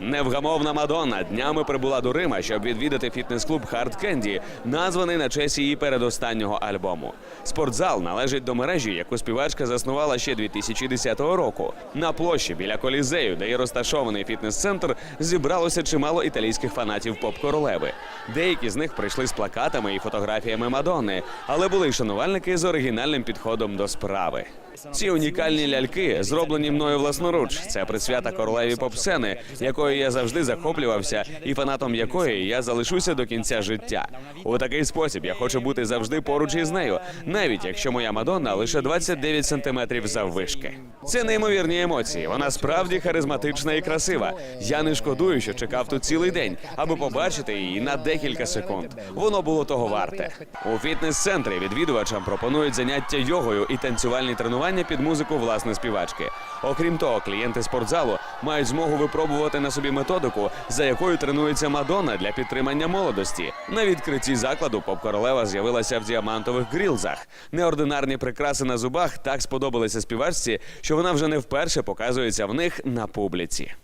Невгамовна Мадонна днями прибула до Рима, щоб відвідати фітнес-клуб Hard Candy, названий на честь її передостаннього альбому. Спортзал належить до мережі, яку співачка заснувала ще 2010 року. На площі біля колізею, де є розташований фітнес-центр, зібралося чимало італійських фанатів поп-королеви. Деякі з них прийшли з плакатами і фотографіями Мадонни, але були й шанувальники з оригінальним підходом до справи. Ці унікальні ляльки зроблені мною власноруч. Це присвята королеві попсени, якою я завжди захоплювався, і фанатом якої я залишуся до кінця життя. У такий спосіб я хочу бути завжди поруч із нею, навіть якщо моя Мадонна лише 29 сантиметрів заввишки. Це неймовірні емоції. Вона справді харизматична і красива. Я не шкодую, що чекав тут цілий день, аби побачити її на декілька секунд. Воно було того варте. У фітнес-центрі відвідувачам пропонують заняття йогою і танцювальні тренування під музику власне співачки. Окрім того, клієнти спортзалу мають змогу випробувати на собі методику, за якою тренується Мадонна для підтримання молодості. На відкритті закладу поп-королева з'явилася в діамантових грілзах. Неординарні прикраси на зубах так сподобалися співачці, що вона вже не вперше показується в них на публіці.